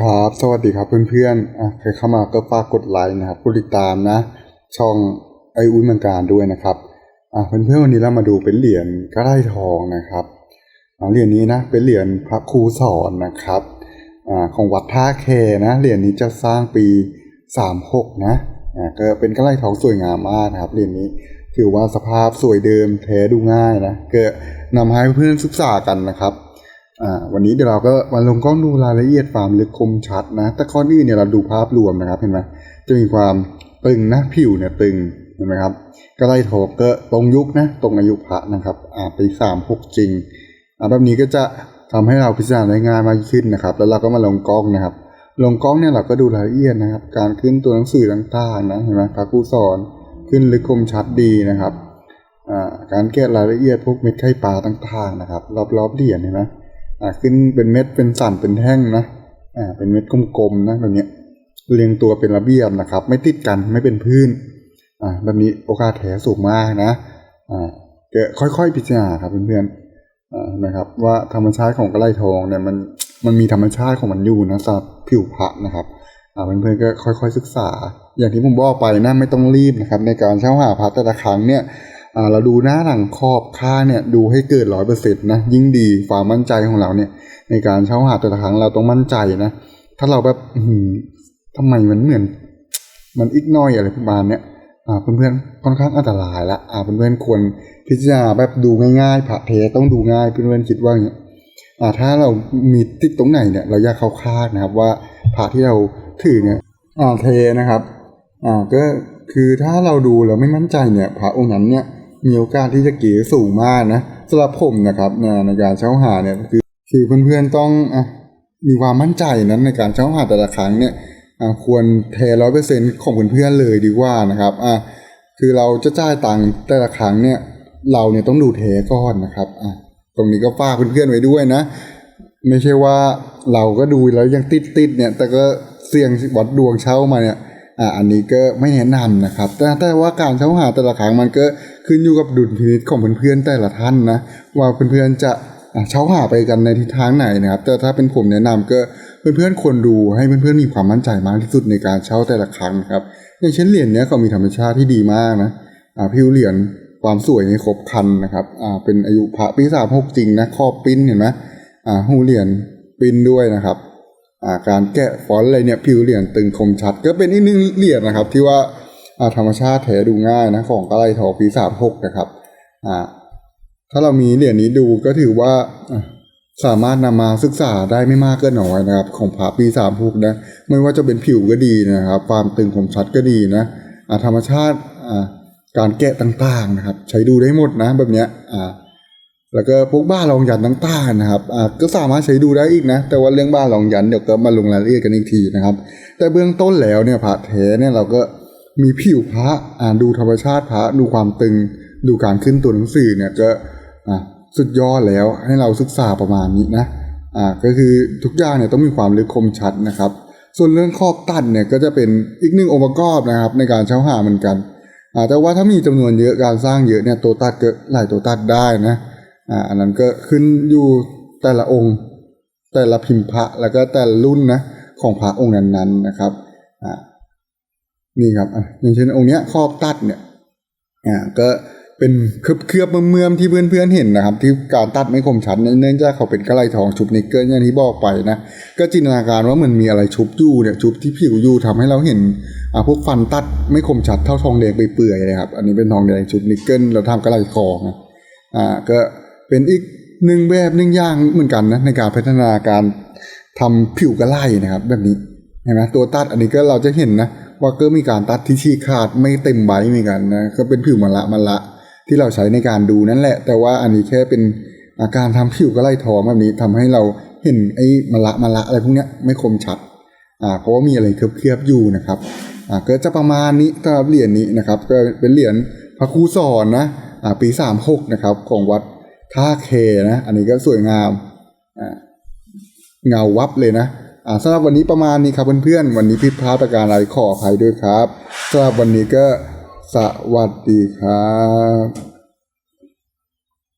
ครับ สวัสดีครับเพื่อนๆอะใครเข้ามาก็ฝากกดไลค์นะครับกดติดตามนะ ช่องไออุ้ยเมืองการด้วยนะครับอะเพื่อนๆวันนี้เรามาดูเป็นเหรียญกระไดทองนะครับเหรียญนี้นะเป็นเหรียญพระครูสอนนะครับอของวัดท่าแคนะเหรียญนี้จะสร้างปี 36 นะอ่าก็เป็นกระไดทองสวยงามมากนะครับเหรียญนี้ถือว่าสภาพสวยเดิมแท้ดูง่ายนะก็นำให้เพื่อนๆศึกษากันนะครับ อ่าวันนี้เดี๋ยวเราก็มาลงกล้องดูรายละเอียดความลึกคมชัดนะ แต่ข้อนี้เนี่ยเราดูภาพรวมนะครับเห็นไหมจะมีความตึงนะผิวเนี่ยตึงเห็นไหมครับก็ไล่โถกก็ตรงยุคนะตรงอายุพระนะครับอ่าปีสามหกจริงอ่าแบบนี้ก็จะทำให้เราพิจารณาได้ง่ายมากขึ้นนะครับ แล้วเราก็มาลงกล้องนะครับ ลงกล้องเนี่ยเราก็ดูรายละเอียดนะครับ การขึ้นตัวหนังสือต่างๆนะเห็นไหมพระครูสอนขึ้นลึกคมชัดดีนะครับอ่าการแกะรายละเอียดพวกเม็ดไข่ปลาต่างๆนะครับ รอบๆเหรียญเห็นไหม ขึ้นเป็นเม็ดเป็นสันเป็นแท่งนะอ่าเป็นเม็ดกลมๆนะแบบนี้เรียงตัวเป็นระเบียบนะครับ ไม่ติดกันไม่เป็นพื้นอ่าแบบนี้โอกาสแถสูงมากนะอ่าก็ค่อยๆพิจารณาครับเพื่อนๆอ่านะครับ ว่าธรรมชาติของกระไลทองเนี่ยมันมันมีธรรมชาติของมันอยู่นะสำหรับผิวพระนะครับอ่าเพื่อนๆก็ค่อยๆศึกษา อย่างที่ผมบอกไปนะไม่ต้องรีบนะครับ ในการเช่าหาพระแต่ละครั้งเนี่ย เราดูหน้าหลังขอบค่าเนี่ยดูให้เกิดร้อยเปอร์เซ็นต์นะยิ่งดีความมั่นใจของเราเนี่ย ในการเช่าหาแต่ละครั้งเราต้องมั่นใจนะถ้าเราแบบอื้อหือทำไมมันเหมือน มันอีกน้อยอะไรประมาณเนี้ยอ่าเพื่อนๆค่อนข้างอันตรายละอ่าเพื่อนๆควรพิจารณาแบบดูง่ายๆพระเทต้องดูง่ายเพื่อนๆคิดว่าอย่างเงี้ยถ้าเรามีติดตรงไหนเนี่ย เราอยากเข้าคาดนะครับว่าพระที่เราถือเนี่ยเทนะครับอ่าก็คือถ้าเราดูแล้วไม่มั่นใจเนี่ยพระองค์นั้นเนี่ย มีโอกาสที่จะเก๋สูงมากนะสำหรับผมนะครับในการเช่าหาเนี่ยคือคือเพื่อนๆต้องอมีความมั่นใจนั้นในการเช่าหาแต่ละครั้งเนี่ยควรเทร้อยเปอร์เซ็นต์ของเพื่อนๆเลยดีกว่านะครับอ่าคือเราจะจ่ายตังค์แต่ละครั้งเนี่ยเราเนี่ยต้องดูเทก่อนนะครับอ่าตรงนี้ก็ฝากเพื่อนๆไว้ด้วยนะ ไม่ใช่ว่าเราก็ดูแล้วยังติดติดๆเนี่ย แต่ก็เสี่ยงวัดดวงเช่ามาเนี่ย อ่าอันนี้ก็ไม่แนะนำนะครับ แต่แต่ว่าการเช่าหาแต่ละครั้งมันก็ขึ้นอยู่กับดุลพินิจของเพื่อนๆแต่ละท่านนะว่าเพื่อนๆจะอ่าเช่าหาไปกันในทิศทางไหนนะครับ แต่ถ้าเป็นผมแนะนำก็เพื่อนๆควรดูให้เพื่อนๆมีความมั่นใจมากที่สุดในการเช่าแต่ละครั้งครับอย่างเช่นเหรียญเนี้ยก็มีธรรมชาติที่ดีมากนะอ่าผิวเหรียญความสวยในครบคันนะครับอ่าเป็นอายุพระปีสามหกจริงนะครอบปิ้นเห็นไหมอ่าหูเหรียญปิ้นด้วยนะครับ การแกะฟอนต์อะไรเนี่ยผิวเหรียญตึงคมชัด ก็เป็นอีกหนึ่งเหรียญนะครับ ที่ว่าธรรมชาติแท้ดูง่ายนะของกระไลทอปีสามหกนะครับถ้าเรามีเหรียญนี้ดูก็ถือว่าสามารถนำมาศึกษาได้ไม่มากก็น้อยนะครับ ของพระปีสามหกนะไม่ว่าจะเป็นผิวก็ดีนะครับ ความตึงคมชัดก็ดีนะธรรมชาติการแกะต่างๆนะครับ ใช้ดูได้หมดนะแบบเนี้ยอ่า แล้วก็พวกบ้านรองยันต่างๆนะครับอ่าก็สามารถใช้ดูได้อีกนะ แต่ว่าเรื่องบ้านรองยันเดี๋ยวก็มาลงรายละเอียดกันอีกทีนะครับ แต่เบื้องต้นแล้วเนี่ยพระแท้เนี่ยเราก็มีผิวพระอ่าดูธรรมชาติพระดูความตึง ดูการขึ้นตัวหนังสือเนี่ยก็อ่าสุดยอดแล้วให้เราศึกษาประมาณนี้นะอ่าก็คือทุกอย่างเนี่ยต้องมีความลึกคมชัดนะครับ ส่วนเรื่องครอบตัดเนี่ยก็จะเป็นอีกหนึ่งองค์ประกอบนะครับ ในการเช่าหาเหมือนกันอ่าแต่ว่าถ้ามีจำนวนเยอะการสร้างเยอะเนี่ยตัวตัดก็หลายตัวตัดได้นะ อ่าอันนั้นก็ขึ้นอยู่แต่ละองค์ แต่ละพิมพ์พระแล้วก็แต่ละรุ่นนะของพระองค์นั้นๆนะครับอ่านี่ครับอะอย่างเช่นองค์เนี้ยครอบตัดเนี่ยอ่าก็เป็นเคลือบเคลือบๆเมื่อมที่เพื่อนๆเห็นนะครับ ที่การตัดไม่คมชัดเนื่องจากเขาเป็นกระไลทองชุบนิกเกิลอย่างที่บอกไปนะ ก็จินตนาการว่ามันมีอะไรชุบยู่เนี่ยชุบที่ผิวยู่ทำให้เราเห็นอ่าพวกฟันตัดไม่คมชัดเท่าทองแดงไปเปื่อยๆนะครับ อันนี้เป็นทองแดงชุบนิกเกิลเราทำกระไลทองนะอ่าก็ เป็นอีกหนึ่งแบบหนึ่งอย่างเหมือนกันนะในการพัฒนาการทำผิวกระไลนะครับ แบบนี้เห็นไหมตัวตัดอันนี้ก็เราจะเห็นนะว่าก็มีการตัดที่ชี้ขาดไม่เต็มใบเหมือนกันนะก็เป็นผิวมะละมะละ ที่เราใช้ในการดูนั่นแหละ แต่ว่าอันนี้แค่เป็นอาการทำผิวกระไลทองแบบนี้ทำให้เราเห็นไอ้มะละมะละอะไรพวกเนี้ยไม่คมชัดอ่าเพราะว่ามีอะไรเคลือบๆอยู่นะครับอ่าก็จะประมาณนี้สำหรับเหรียญนี้นะครับ ก็เป็นเหรียญพระครูสอนนะอ่าปีสามหกนะครับของวัด ท่าเคนะ อันนี้ก็สวยงามอ่าเงาวับเลยนะอ่าสำหรับวันนี้ประมาณนี้ครับเพื่อนๆ วันนี้ผิดพลาดประการอะไรขออภัยด้วยครับสำหรับวันนี้ก็สวัสดีครับ